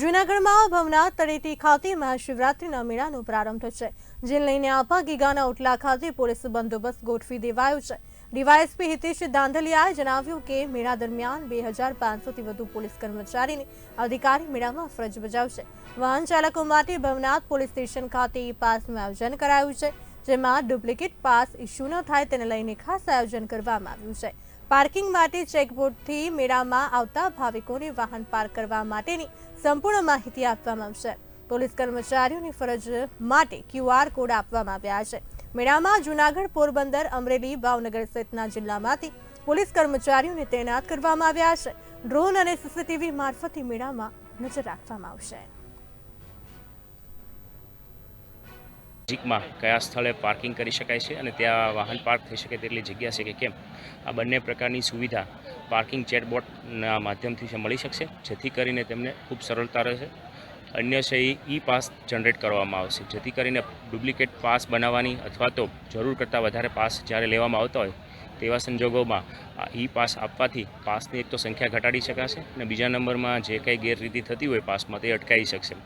જૂનાગઢમાં ભવનાથ તળેટી ખાતે મહાશિવરાત્રિના મેળાનો પ્રારંભ થશે. જે લઈને આપા ગીગાના ઓટલા ખાતે પોલીસ બંદોબસ્ત ગોઠવી દેવાયો છે. ડીવાયએસપી હિતેશ દાંધલિયાએ જણાવ્યું કે મેળા દરમિયાન બે હજાર પાંચસોથી વધુ પોલીસ કર્મચારીને અધિકારી મેળામાં ફરજ બજાવશે. વાહન ચાલકો માટે ભવનાથ પોલીસ સ્ટેશન ખાતે પાસનું આયોજન કરાયું છે. જેમાં ડુપ્લિકેટ પાસ ઇસ્યુ ન થાય તેને લઈને ખાસ આયોજન કરવામાં આવ્યું છે. પાર્કિંગ માટે ચેકબોર્ડથી મેળામાં આવતા ભાવિકોને વાહન પાર્ક કરવા માટેની સંપૂર્ણ માહિતી આપવામાં આવશે. પોલીસ કર્મચારીઓની ફરજ માટે ક્યુઆર કોડ આપવામાં આવ્યા છે. મેળામાં જૂનાગઢ પોરબંદર, અમરેલી, ભાવનગર સહિતના જિલ્લામાંથી પોલીસ કર્મચારીઓને તૈનાત કરવામાં આવ્યા છે. ડ્રોન અને સીસીટીવી મારફતે મેળામાં નજર રાખવામાં આવશે. નજીકમાં કયા સ્થળે પાર્કિંગ કરી શકાય છે અને ત્યાં વાહન પાર્ક થઈ શકે તેટલી જગ્યા છે કે કેમ? આ બંને પ્રકારની સુવિધા પાર્કિંગ ચેટબોટના માધ્યમથી મળી શકશે, જેથી કરીને તેમને ખૂબ સરળતા રહેશે. અન્ય છે ઈ પાસ જનરેટ કરવામાં આવશે, જેથી કરીને ડુપ્લિકેટ પાસ બનાવવાની અથવા તો જરૂર કરતાં વધારે પાસ જ્યારે લેવામાં આવતા હોય તેવા સંજોગોમાં આ ઈ પાસ આપવાથી પાસની એક તો સંખ્યા ઘટાડી શકાશે અને બીજા નંબરમાં જે કંઈ ગેરરીતિ થતી હોય પાસમાં તે અટકાવી શકશે.